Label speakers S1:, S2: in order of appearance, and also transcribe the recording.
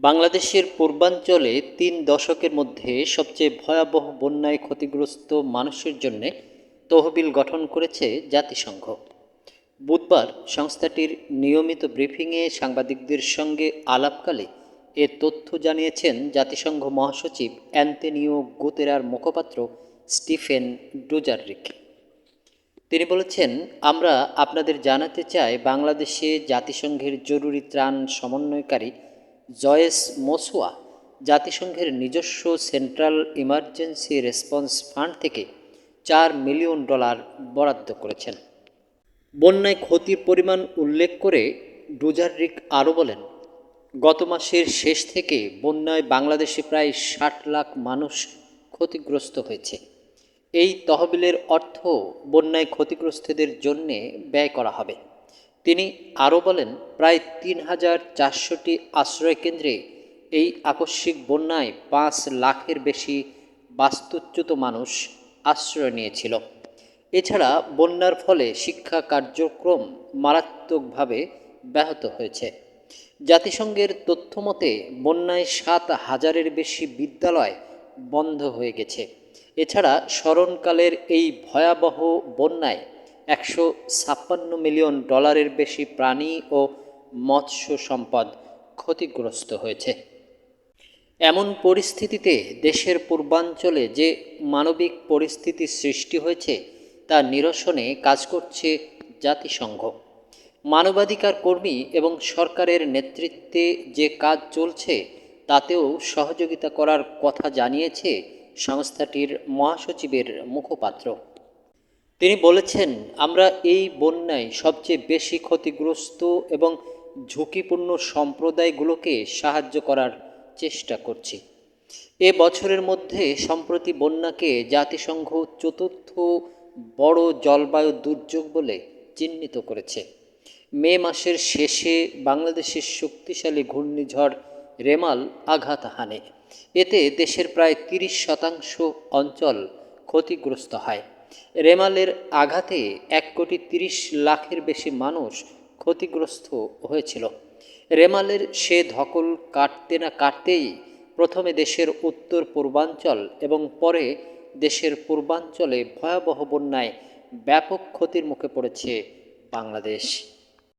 S1: বাংলাদেশের পূর্বাঞ্চলে তিন দশকের মধ্যে সবচেয়ে ভয়াবহ বন্যায় ক্ষতিগ্রস্ত মানুষের জন্য তহবিল গঠন করেছে জাতিসংঘ। বুধবার সংস্থাটির নিয়মিত ব্রিফিংয়ে সাংবাদিকদের সঙ্গে আলাপকালে এ তথ্য জানিয়েছেন জাতিসংঘ মহাসচিব অ্যান্তেনিও গুতেরার মুখপাত্র স্টিফেন ডুজাররিক তিনি বলেছেন, আমরা আপনাদের জানাতে চাই বাংলাদেশে জাতিসংঘের জরুরি ত্রাণ সমন্বয়কারী জয়েস মোসোয়া জাতিসংঘের নিজস্ব সেন্ট্রাল ইমার্জেন্সি রেসপন্স ফান্ড থেকে চার মিলিয়ন ডলার বরাদ্দ করেছেন। বন্যায় ক্ষতির পরিমাণ উল্লেখ করে ডুজাররিক আরও বলেন, গত মাসের শেষ থেকে বন্যায় বাংলাদেশে প্রায় ষাট লাখ মানুষ ক্ষতিগ্রস্ত হয়েছে। এই তহবিলের অর্থ বন্যায় ক্ষতিগ্রস্তদের জন্যে ব্যয় করা হবে। তিনি আরও বলেন, প্রায় তিন হাজার চারশোটি আশ্রয়কেন্দ্রে এই আকস্মিক বন্যায় পাঁচ লাখের বেশি বাস্তুচ্যুত মানুষ আশ্রয় নিয়েছিল। এছাড়া বন্যার ফলে শিক্ষা কার্যক্রম মারাত্মকভাবে ব্যাহত হয়েছে। জাতিসংঘের তথ্যমতে, বন্যায় সাত হাজারের বেশি বিদ্যালয় বন্ধ হয়ে গেছে। এছাড়া স্মরণকালের এই ভয়াবহ বন্যায় একশো ছাপ্পান্ন মিলিয়ন ডলারের বেশি প্রাণী ও মৎস্য সম্পদ ক্ষতিগ্রস্ত হয়েছে। এমন পরিস্থিতিতে দেশের পূর্বাঞ্চলে যে মানবিক পরিস্থিতি সৃষ্টি হয়েছে, তা নিরসনে কাজ করছে জাতিসংঘ। মানবাধিকার কর্মী এবং সরকারের নেতৃত্বে যে কাজ চলছে, তাতেও সহযোগিতা করার কথা জানিয়েছে সংস্থাটির মহাসচিবের মুখপাত্র। তিনি বলেছেন, আমরা এই বন্যায় সবচেয়ে বেশি ক্ষতিগ্রস্ত এবং ঝুঁকিপূর্ণ সম্প্রদায়গুলোকে সাহায্য করার চেষ্টা করছি। এ বছরের মধ্যে সম্প্রতি বন্যাকে জাতিসংঘ চতুর্থ বড় জলবায়ু দুর্যোগ বলে চিহ্নিত করেছে। মে মাসের শেষে বাংলাদেশের শক্তিশালী ঘূর্ণিঝড় রেমাল আঘাত হানে। এতে দেশের প্রায় তিরিশ শতাংশ অঞ্চল ক্ষতিগ্রস্ত হয়। রেমালের আঘাতে এক কোটি তিরিশ লাখের বেশি মানুষ ক্ষতিগ্রস্ত হয়েছিল। রেমালের সে ধকল কাটতে না কাটতেই প্রথমে দেশের উত্তর পূর্বাঞ্চল এবং পরে দেশের পূর্বাঞ্চলে ভয়াবহ বন্যায় ব্যাপক ক্ষতির মুখে পড়েছে বাংলাদেশ।